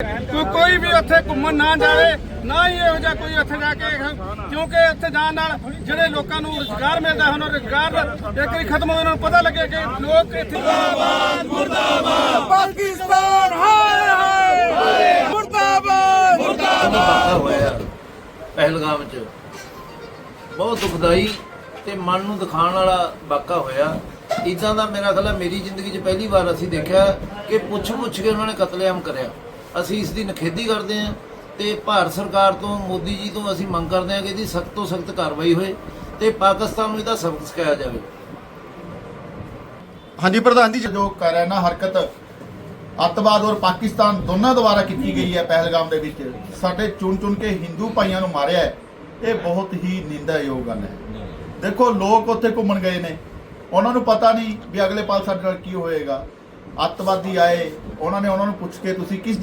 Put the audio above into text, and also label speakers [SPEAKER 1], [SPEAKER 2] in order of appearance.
[SPEAKER 1] ਕੋਈ ਕੋਈ ਵੀ ਉੱਥੇ ਘੁੰਮਣ ਨਾ ਜਾਵੇ ਨਾ ਹੀ ਇਹੋ ਜਿਹਾ ਕੋਈ ਉੱਥੇ ਜਾ ਕੇ ਕਿਉਂਕਿ ਉੱਥੇ ਜਾਣ ਨਾਲ ਜਿਹੜੇ ਲੋਕਾਂ ਨੂੰ ਰੁਜ਼ਗਾਰ ਮਿਲਦਾ ਹੁਣ ਉਹ ਰੁਜ਼ਗਾਰ ਇੱਕ ਵਾਰੀ ਖਤਮ ਹੋਵੇ ਉਹਨਾਂ ਨੂੰ ਪਤਾ ਲੱਗੇ ਕਿ ਲੋਕ ਇੱਥੇ
[SPEAKER 2] ਪਾਕਿਸਤਾਨ ਹਾਏ ਹਾਏ। ਮੁਰਦਾਬਾਦ।
[SPEAKER 3] ਵਾਕਾ ਹੋਇਆ ਪਹਿਲਗਾਮ 'ਚ ਬਹੁਤ ਦੁਖਦਾਈ ਤੇ ਮਨ ਨੂੰ ਦਿਖਾਉਣ ਵਾਲਾ ਵਾਕਾ ਹੋਇਆ। ਇਦਾਂ ਦਾ ਮੇਰਾ ਖਿਆਲ ਮੇਰੀ ਜ਼ਿੰਦਗੀ 'ਚ ਪਹਿਲੀ ਵਾਰ ਅਸੀਂ ਦੇਖਿਆ ਕਿ ਪੁੱਛ ਪੁੱਛ ਕੇ ਉਹਨਾਂ ਨੇ ਕਤਲੇਆਮ ਕਰਿਆ। ਅਸੀਂ ਇਸ ਦੀ ਨਖੇਦੀ ਕਰਦੇ ਹਾਂ ਤੇ ਭਾਰਤ ਸਰਕਾਰ ਤੋਂ ਮੋਦੀ ਜੀ ਤੋਂ ਅਸੀਂ ਮੰਗ ਕਰਦੇ ਹਾਂ ਕਿ ਇਹਦੀ ਸਖਤ ਤੋਂ ਸਖਤ ਕਾਰਵਾਈ ਹੋਏ ਤੇ ਪਾਕਿਸਤਾਨ ਨੂੰ ਇਹਦਾ ਸਬਕ ਸਿਖਾਇਆ ਜਾਵੇ।
[SPEAKER 4] ਹਾਂਜੀ ਪ੍ਰਧਾਨ ਜੀ। ਜੋ ਕਰ ਰਿਹਾ ਨਾ ਹਰਕਤ ਅੱਤਵਾਦ ਔਰ ਪਾਕਿਸਤਾਨ ਦੋਨਾਂ ਦੁਆਰਾ ਕੀਤੀ ਗਈ ਹੈ ਪਹਿਲਗਾਮ ਦੇ ਵਿੱਚ। ਸਾਡੇ ਚੁਣ ਚੁਣ ਕੇ ਹਿੰਦੂ ਭਾਈਆਂ ਨੂੰ ਮਾਰਿਆ ਹੈ ਇਹ ਬਹੁਤ ਹੀ ਨਿੰਦਾਯੋਗ ਗੱਲ ਹੈ। ਦੇਖੋ ਲੋਕ ਉੱਥੇ ਘੁੰਮਣ ਗਏ ਨੇ। ਉਹਨਾਂ ਨੂੰ ਪਤਾ ਨਹੀਂ ਵੀ ਅਗਲੇ ਪਲ ਸਾਡੇ ਨਾਲ ਕੀ ਹੋਏਗਾ। ਅੱਤਵਾਦੀ ਆਏ ਉਹਨਾਂ ਨੇ ਉਹਨਾਂ ਨੂੰ ਪੁੱਛ ਕੇ ਤੁਸੀਂ ਕਿਸ